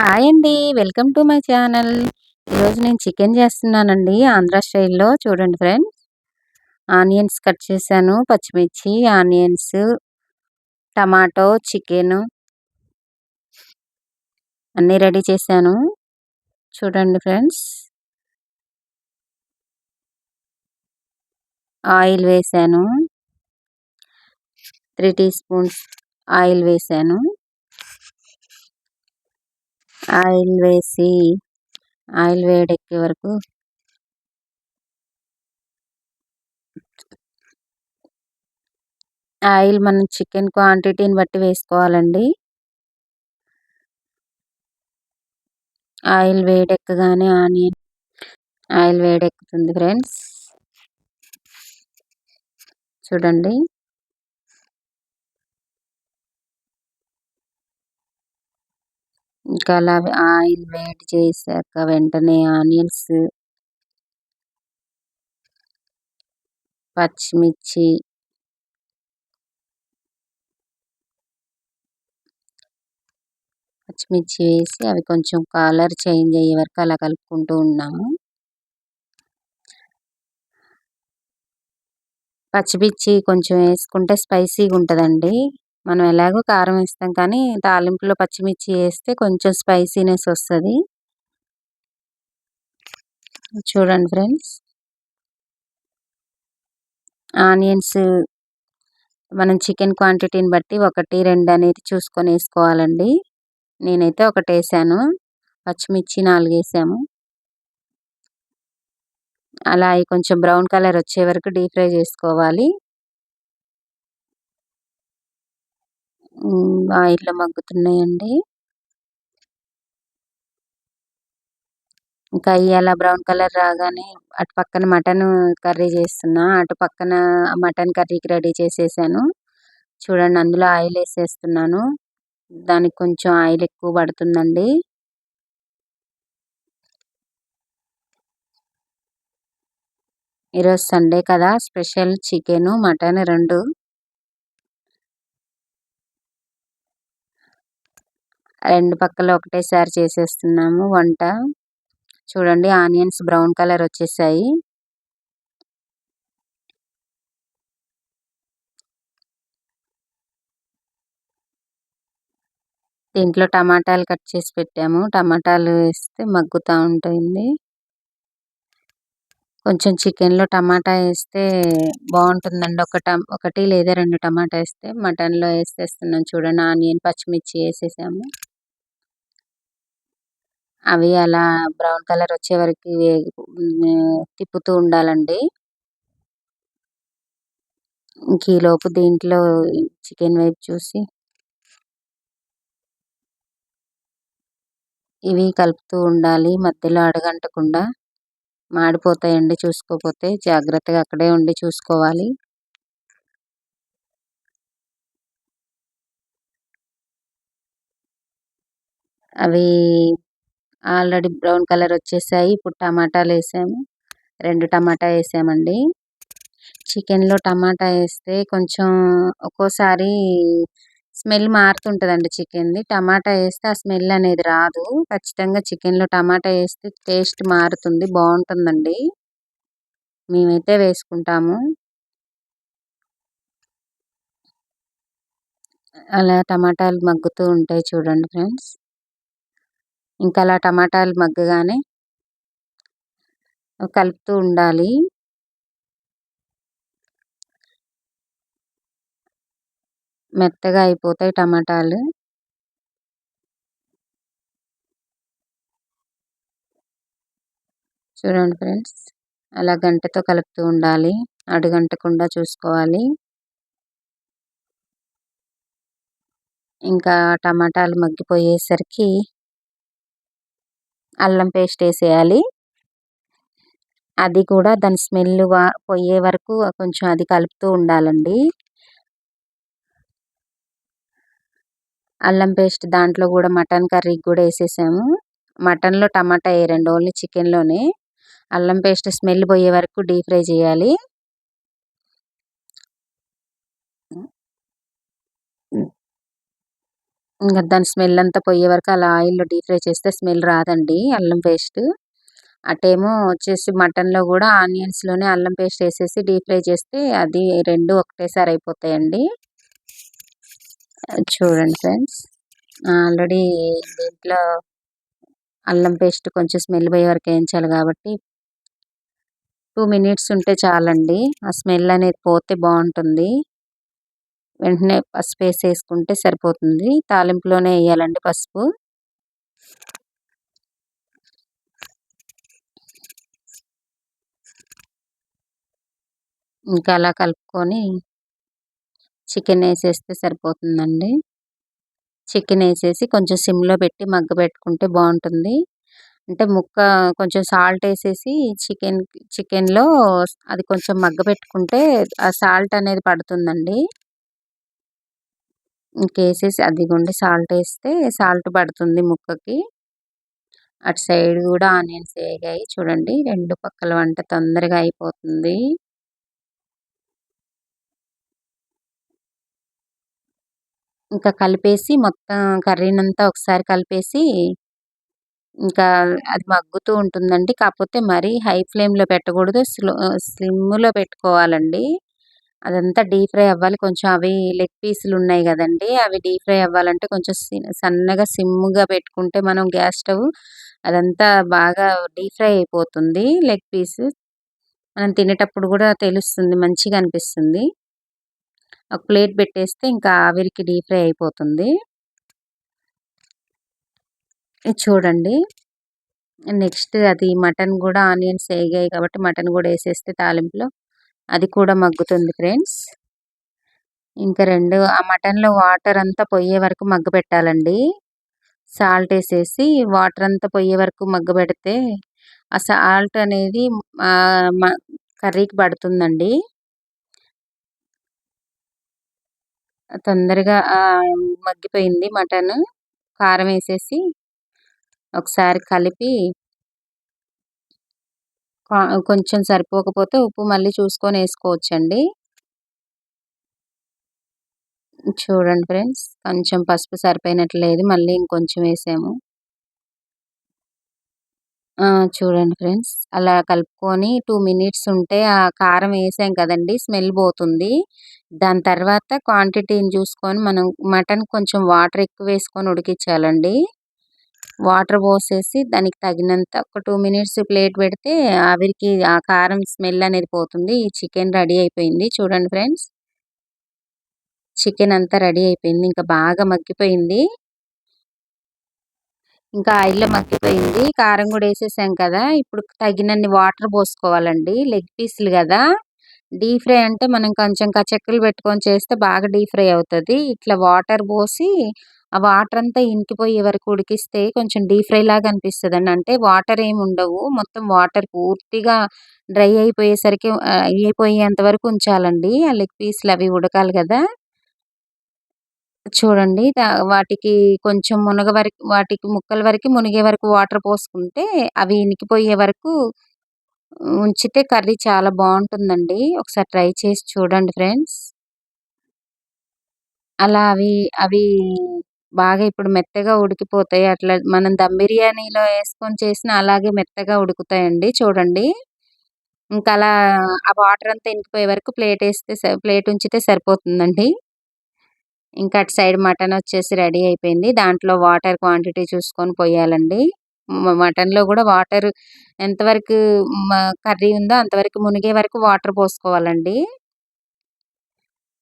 Hi అండి. Welcome to my channel. ఈరోజు నేను చికెన్ చేస్తున్నానండి ఆంధ్ర స్టైల్లో. చూడండి ఫ్రెండ్స్. ఆనియన్స్ కట్ చేశాను పచ్చిమిర్చి ఆనియన్స్ టమాటో చికెన్ అన్నీ రెడీ చేశాను. చూడండి ఫ్రెండ్స్. ఆయిల్ వేసాను త్రీ టీ స్పూన్స్ ఆయిల్ వేసాను ఆయిల్ వేసి ఆయిల్ వేడెక్కే వరకు ఆయిల్ మనం చికెన్ క్వాంటిటీని బట్టి వేసుకోవాలండి. ఆయిల్ వేడెక్కగానే ఆనియన్ ఆయిల్ వేడెక్కుతుంది ఫ్రెండ్స్. చూడండి. ఇంకా అలా ఆయిల్ వేడి చేశాక వెంటనే ఆనియన్స్ పచ్చిమిర్చి పచ్చిమిర్చి వేసి అవి కొంచెం కలర్ చేంజ్ అయ్యే వరకు అలా కలుపుకుంటూ ఉన్నాము. పచ్చిమిర్చి కొంచెం వేసుకుంటే స్పైసీగా ఉంటుందండి. మనం ఎలాగో కారం వేస్తాం కానీ తాలింపులో పచ్చిమిర్చి వేస్తే కొంచెం స్పైసీనెస్ వస్తుంది. చూడండి ఫ్రెండ్స్. ఆనియన్స్ మనం చికెన్ క్వాంటిటీని బట్టి ఒకటి రెండు అనేది చూసుకొని వేసుకోవాలండి. నేనైతే ఒకటి వేసాను. పచ్చిమిర్చి నాలుగు వేసాము. అలా కొంచెం బ్రౌన్ కలర్ వచ్చే వరకు డీప్ ఫ్రై చేసుకోవాలి. ఆయిల్లో మగ్గుతున్నాయండి. ఇంకా అవి అలా బ్రౌన్ కలర్ రాగానే అటు పక్కన మటన్ కర్రీ చేస్తున్నా. అటు పక్కన మటన్ కర్రీకి రెడీ చేసేసాను. చూడండి అందులో ఆయిల్ వేసేస్తున్నాను. దానికి కొంచెం ఆయిల్ ఎక్కువ పడుతుందండి. ఈరోజు సండే కదా స్పెషల్ చికెన్ మటన్ రెండు. రెండు పక్కల ఒకటేసారి చేసేస్తున్నాము. వంట చూడండి ఆనియన్స్ బ్రౌన్ కలర్ వచ్చేసాయి. దీంట్లో టమాటాలు కట్ చేసి పెట్టాము. టమాటాలు వేస్తే మగ్గుతూ ఉంటుంది. కొంచెం చికెన్లో టమాటా వేస్తే బాగుంటుందండి. ఒక టమ్ ఒకటి లేదా రెండు టమాటా వేస్తే మటన్లో వేసేస్తున్నాం చూడండి ఆనియన్ పచ్చిమిర్చి వేసేసాము. అవి అలా బ్రౌన్ కలర్ వచ్చే వరకు తిప్పుతూ ఉండాలండి. ఇంక లోపు దీంట్లో చికెన్ వైపు చూసి ఇవి కలుపుతూ ఉండాలి. మధ్యలో అడగంటకుండా మాడిపోతాయండి చూసుకోకపోతే జాగ్రత్తగా అక్కడే ఉండి చూసుకోవాలి. అవి ఆల్రెడీ బ్రౌన్ కలర్ వచ్చేసాయి. ఇప్పుడు టమాటాలు వేసాము. రెండు టమాటా వేసామండి. చికెన్లో టమాటా వేస్తే కొంచెం ఒక్కోసారి స్మెల్ మారుతుంటుందండి చికెన్ది. టమాటా వేస్తే ఆ స్మెల్ అనేది రాదు. ఖచ్చితంగా చికెన్లో టమాటా వేస్తే టేస్ట్ మారుతుంది. బాగుంటుందండి. మేమైతే వేసుకుంటాము. అలా టమాటాలు మగ్గుతూ ఉంటాయి చూడండి ఫ్రెండ్స్. ఇంకా అలా టమాటాలు మగ్గగానే కలుపుతూ ఉండాలి. మెత్తగా అయిపోతాయి టమాటాలు. చూడండి ఫ్రెండ్స్ అలా గంటతో కలుపుతూ ఉండాలి. అడుగంటకుండా చూసుకోవాలి. ఇంకా టమాటాలు మగ్గిపోయేసరికి అల్లం పేస్ట్ వేసేయాలి. అది కూడా దాని స్మెల్ పోయే వరకు కొంచెం అది కలుపుతూ ఉండాలండి. అల్లం పేస్ట్ దాంట్లో కూడా మటన్ కర్రీకి కూడా వేసేసాము. మటన్లో టమాటా వేయరండి ఓన్లీ చికెన్లోనే. అల్లం పేస్ట్ స్మెల్ పోయే వరకు డీప్ ఫ్రై చేయాలి. ఇంకా దాని స్మెల్ అంతా పోయే వరకు అలా ఆయిల్లో డీప్ ఫ్రై చేస్తే స్మెల్ రాదండి అల్లం పేస్ట్. అటేమో వచ్చేసి మటన్లో కూడా ఆనియన్స్లోనే అల్లం పేస్ట్ వేసేసి డీప్ ఫ్రై చేస్తే అది రెండు ఒకటేసారి అయిపోతాయండి. చూడండి ఫ్రెండ్స్ ఆల్రెడీ దీంట్లో అల్లం పేస్ట్ కొంచెం స్మెల్ పోయే వరకు వేయించాలి కాబట్టి టూ మినిట్స్ ఉంటే చాలండి ఆ స్మెల్ అనేది పోతే బాగుంటుంది. వెంటనే పసుపు వేసుకుంటే సరిపోతుంది. తాలింపులోనే వేయాలండి పసుపు. ఇంకా అలా కలుపుకొని చికెన్ వేసేస్తే సరిపోతుందండి. చికెన్ వేసేసి కొంచెం సిమ్లో పెట్టి మగ్గ పెట్టుకుంటే బాగుంటుంది. అంటే ముక్క కొంచెం సాల్ట్ వేసేసి చికెన్ చికెన్లో అది కొంచెం మగ్గ పెట్టుకుంటే ఆ సాల్ట్ అనేది పడుతుందండి. ఇంకేసేసి అదిగోండి సాల్ట్ వేస్తే సాల్ట్ పడుతుంది ముక్కకి. అటు సైడ్ కూడా ఆనియన్స్ వేగాయి. చూడండి రెండు పక్కల వంట తొందరగా అయిపోతుంది. ఇంకా కలిపేసి మొత్తం కర్రీనంతా ఒకసారి కలిపేసి ఇంకా అది మగ్గుతూ ఉంటుందండి. కాకపోతే మరీ హై ఫ్లేమ్లో పెట్టకూడదు. స్లో స్లిమ్లో పెట్టుకోవాలండి. అదంతా డీప్ ఫ్రై అవ్వాలి. కొంచెం అవి లెగ్ పీసులు ఉన్నాయి కదండి అవి డీప్ ఫ్రై అవ్వాలంటే కొంచెం సన్నగా సిమ్గా పెట్టుకుంటే మనం గ్యాస్ స్టవ్ అదంతా బాగా డీప్ ఫ్రై అయిపోతుంది లెగ్ పీస్. మనం తినేటప్పుడు కూడా తెలుస్తుంది మంచిగా అనిపిస్తుంది. ఒక ప్లేట్ పెట్టేస్తే ఇంకా ఆవిరికి డీప్ ఫ్రై అయిపోతుంది. చూడండి. నెక్స్ట్ అది మటన్ కూడా ఆనియన్స్ వేగాయి కాబట్టి మటన్ కూడా వేసేస్తే తాలింపులో అది కూడా మగ్గుతుంది ఫ్రెండ్స్. ఇంకా రెండు ఆ మటన్లో వాటర్ అంతా పొయ్యే వరకు మగ్గ పెట్టాలండి. సాల్ట్ వేసేసి వాటర్ అంతా పొయ్యే వరకు మగ్గ పెడితే ఆ సాల్ట్ అనేది కర్రీకి పడుతుందండి. తొందరగా మగ్గిపోయింది మటన్. కారం వేసేసి ఒకసారి కలిపి కొంచెం సరిపోకపోతే ఉప్పు మళ్ళీ చూసుకొని వేసుకోవచ్చండి. చూడండి ఫ్రెండ్స్ కొంచెం పసుపు సరిపోయినట్లేదు మళ్ళీ ఇంకొంచెం వేసాము. చూడండి ఫ్రెండ్స్ అలా కలుపుకొని టూ మినిట్స్ ఉంటే ఆ కారం వేసాం కదండి స్మెల్ పోతుంది. దాని తర్వాత క్వాంటిటీని చూసుకొని మనం మటన్ కొంచెం వాటర్ ఎక్కువ వేసుకొని ఉడికించాలండి. వాటర్ పోసేసి దానికి తగినంత ఒక టూ మినిట్స్ ప్లేట్ పెడితే ఆవిరికి ఆ కారం స్మెల్ అనేది పోతుంది. ఈ చికెన్ రెడీ అయిపోయింది. చూడండి ఫ్రెండ్స్. చికెన్ అంతా రెడీ అయిపోయింది. ఇంకా బాగా మగ్గిపోయింది. ఇంకా ఆయిల్లో మగ్గిపోయింది. కారం కూడా వేసేసాం కదా. ఇప్పుడు తగినన్ని వాటర్ పోసుకోవాలండి. లెగ్ పీసులు కదా. డీప్ ఫ్రై అంటే మనం కొంచెం కచెక్కలు పెట్టుకొని చేస్తే బాగా డీప్ ఫ్రై అవుతుంది. ఇట్లా వాటర్ పోసి ఆ వాటర్ అంతా ఇంకిపోయే వరకు ఉడికిస్తే కొంచెం డీప్ ఫ్రై లాగా అనిపిస్తుంది అండి అంటే వాటర్ ఏమి ఉండవు. మొత్తం వాటర్ పూర్తిగా డ్రై అయిపోయేసరికి అయిపోయేంత వరకు ఉంచాలండి. ఆ లెగ్ పీస్లు అవి ఉడకాలి కదా. చూడండి వాటికి కొంచెం మునగ వరకు వాటికి ముక్కల వరకు మునిగే వరకు వాటర్ పోసుకుంటే అవి ఇనికిపోయే వరకు ఉంచితే కర్రీ చాలా బాగుంటుందండి. ఒకసారి ట్రై చేసి చూడండి ఫ్రెండ్స్. అలా అవి అవి బాగా ఇప్పుడు మెత్తగా ఉడికిపోతాయి. అట్లా మనం దమ్ బిర్యానీలో వేసుకొని చేసిన అలాగే మెత్తగా ఉడుకుతాయండి చూడండి. ఇంకా అలా ఆ వాటర్ అంతా ఇంకిపోయే వరకు ప్లేట్ వేస్తే ప్లేట్ ఉంచితే సరిపోతుందండి. ఇంకా అటు సైడ్ మటన్ వచ్చేసి రెడీ అయిపోయింది. దాంట్లో వాటర్ క్వాంటిటీ చూసుకొని పోయాలండి. మటన్లో కూడా వాటర్ ఎంతవరకు కర్రీ ఉందో అంతవరకు మునిగే వరకు వాటర్ పోసుకోవాలండి.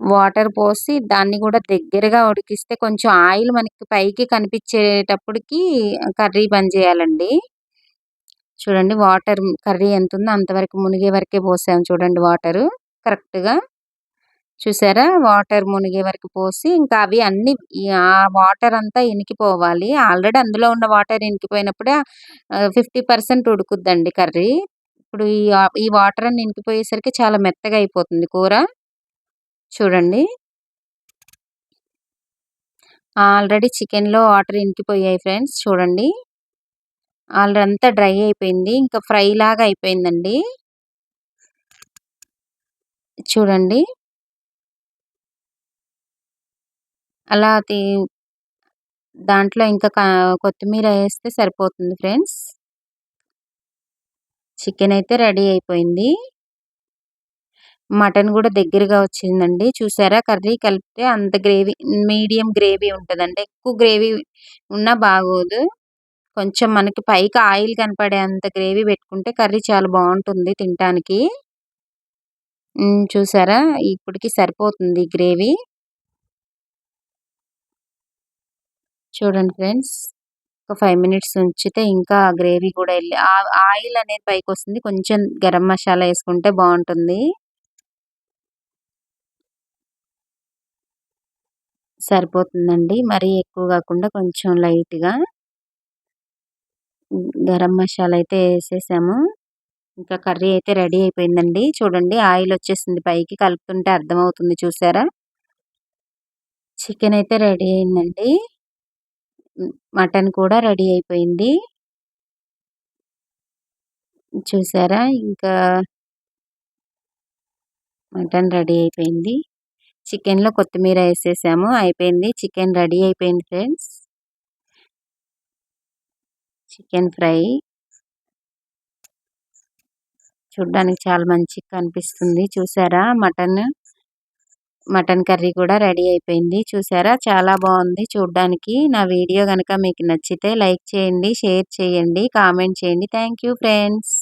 వాటర్ పోసి దాన్ని కూడా దగ్గరగా ఉడికిస్తే కొంచెం ఆయిల్ మనకి పైకి కనిపించేటప్పటికి కర్రీ బంద్ చేయాలండి. చూడండి వాటర్ కర్రీ ఎంత ఉందో అంతవరకు మునిగే వరకే పోసాము చూడండి వాటరు కరెక్ట్గా. చూసారా? వాటర్ మునిగే వరకు పోసి ఇంకా అవి అన్ని ఆ వాటర్ అంతా ఇనికిపోవాలి. ఆల్రెడీ అందులో ఉన్న వాటర్ ఇనికిపోయినప్పుడే ఫిఫ్టీ పర్సెంట్ ఉడుకుద్దండి కర్రీ. ఇప్పుడు ఈ ఈ వాటర్ అన్ని ఇనికిపోయేసరికి చాలా మెత్తగా అయిపోతుంది కూర. చూడండి. ఆల్రెడీ చికెన్లో వాటర్ ఇంకిపోయాయి ఫ్రెండ్స్ చూడండి. ఆల్రెడీ అంతా డ్రై అయిపోయింది ఇంకా ఫ్రై లాగా అయిపోయిందండి. చూడండి. అలా దాంట్లో ఇంకా కొత్తిమీర వేస్తే సరిపోతుంది ఫ్రెండ్స్. చికెన్ అయితే రెడీ అయిపోయింది. మటన్ కూడా దగ్గరగా వచ్చిందండి. చూసారా? కర్రీ కలిపితే అంత గ్రేవీ మీడియం గ్రేవీ ఉంటుందండి. ఎక్కువ గ్రేవీ ఉన్నా బాగోదు. కొంచెం మనకి పైకి ఆయిల్ కనపడే అంత గ్రేవీ పెట్టుకుంటే కర్రీ చాలా బాగుంటుంది తినటానికి. చూసారా? ఇప్పటికి సరిపోతుంది గ్రేవీ. చూడండి ఫ్రెండ్స్ ఒక ఫైవ్ మినిట్స్ ఉంచితే ఇంకా గ్రేవీ కూడా వెళ్ళి ఆయిల్ అనేది పైకి వస్తుంది. కొంచెం గరం మసాలా వేసుకుంటే బాగుంటుంది. సరిపోతుందండి. మరీ ఎక్కువ కాకుండా కొంచెం లైట్గా గరం మసాలా అయితే వేసేసాము. ఇంకా కర్రీ అయితే రెడీ అయిపోయిందండి. చూడండి ఆయిల్ వచ్చేసింది పైకి కలుపుతుంటే అర్థమవుతుంది చూసారా? చికెన్ అయితే రెడీ అయిందండి. మటన్ కూడా రెడీ అయిపోయింది. చూసారా? ఇంకా మటన్ రెడీ అయిపోయింది. చికెన్లో కొత్తిమీర వేసేసాము అయిపోయింది. చికెన్ రెడీ అయిపోయింది ఫ్రెండ్స్. Chicken fry. చూడ్డానికి చాలా మంచిగా కనిపిస్తుంది. చూసారా? మటన్ మటన్ కర్రీ కూడా రెడీ అయిపోయింది. చూసారా? చాలా బాగుంది చూడ్డానికి. నా వీడియో కనుక మీకు నచ్చితే లైక్ చేయండి షేర్ చేయండి కామెంట్ చేయండి. Thank friends.